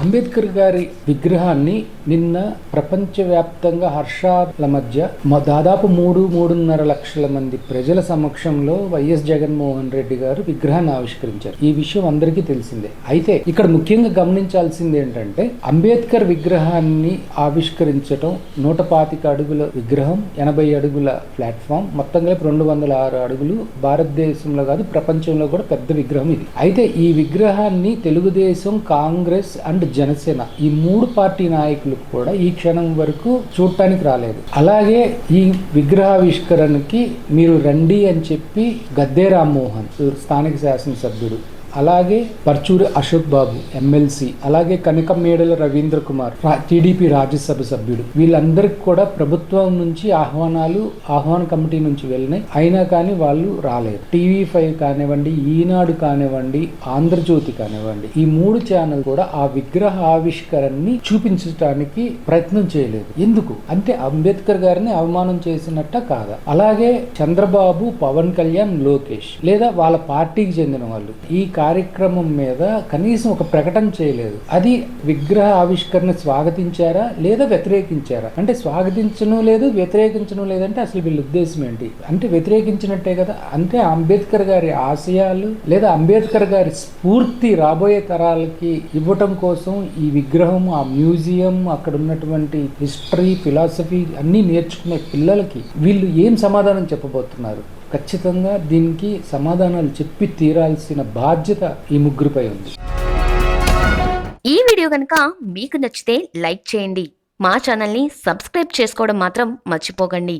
అంబేద్కర్ గారి విగ్రహాన్ని నిన్న ప్రపంచవ్యాప్తంగా హర్షాల మధ్య దాదాపు మూడు మూడున్నర లక్షల మంది ప్రజల సమక్షంలో వైఎస్ జగన్మోహన్ రెడ్డి గారు విగ్రహాన్ని ఆవిష్కరించారు. ఈ విషయం అందరికీ తెలిసిందే. అయితే ఇక్కడ ముఖ్యంగా గమనించాల్సింది ఏంటంటే అంబేద్కర్ విగ్రహాన్ని ఆవిష్కరించడం నూట పాతిక అడుగుల విగ్రహం ఎనభై అడుగుల ప్లాట్ఫామ్ మొత్తం కలిపి రెండు వందల ఆరు అడుగులు భారతదేశంలో కాదు ప్రపంచంలో కూడా పెద్ద విగ్రహం ఇది. అయితే ఈ విగ్రహాన్ని తెలుగుదేశం కాంగ్రెస్ అండ్ జనసేన. ఈ మూడు పార్టీ నాయకులు కూడా ఈ క్షణం వరకు చూడటానికి రాలేదు. అలాగే ఈ విగ్రహావిష్కరణకి మీరు రండి అని చెప్పి గద్దే రామ్మోహన్ స్థానిక శాసనసభ్యుడు అలాగే పర్చూరి అశోక్ బాబు ఎమ్మెల్సీ అలాగే కనకమేడల రవీంద్ర కుమార్ టీడీపీ రాజ్యసభ సభ్యుడు. వీళ్ళందరికీ కూడా ప్రభుత్వం నుంచి ఆహ్వానాలు ఆహ్వాన కమిటీ నుంచి వెళ్ళినాయి. అయినా కానీ వాళ్ళు రాలేదు. టీవీ ఫైవ్ కానివ్వండి ఈనాడు కానివ్వండి ఆంధ్రజ్యోతి కానివ్వండి ఈ మూడు ఛానల్ కూడా ఆ విగ్రహ ఆవిష్కరణని చూపించడానికి ప్రయత్నం చేయలేదు. ఎందుకు? అంటే అంబేద్కర్ గారిని అవమానం చేసినట్ట కాదా? అలాగే చంద్రబాబు పవన్ కళ్యాణ్ లోకేష్ లేదా వాళ్ళ పార్టీకి చెందిన వాళ్ళు. ఈ కార్యక్రమం మీద కనీసం ఒక ప్రకటన చేయలేదు. అది విగ్రహ ఆవిష్కరణ స్వాగతించారా లేదా వ్యతిరేకించారా? అంటే స్వాగతించడం లేదు వ్యతిరేకించడం లేదంటే అసలు వీళ్ళ ఉద్దేశం ఏంటి? అంటే వ్యతిరేకించినట్టే కదా. అంటే అంబేద్కర్ గారి ఆశయాలు లేదా అంబేద్కర్ గారి స్ఫూర్తి రాబోయే తరాలకి ఇవ్వటం కోసం ఈ విగ్రహం ఆ మ్యూజియం అక్కడ ఉన్నటువంటి హిస్టరీ ఫిలాసఫీ అన్నీ నేర్చుకునే పిల్లలకి వీళ్ళు ఏం సమాధానం చెప్పబోతున్నారు? ఖచ్చితంగా దీనికి సమాధానాలు చెప్పి తీరాల్సిన బాధ్యత ఈ ముగ్గురుపై ఉంది. ఈ వీడియో కనుక మీకు నచ్చితే లైక్ చేయండి. మా ఛానల్ని సబ్స్క్రైబ్ చేసుకోవడం మాత్రం మర్చిపోకండి.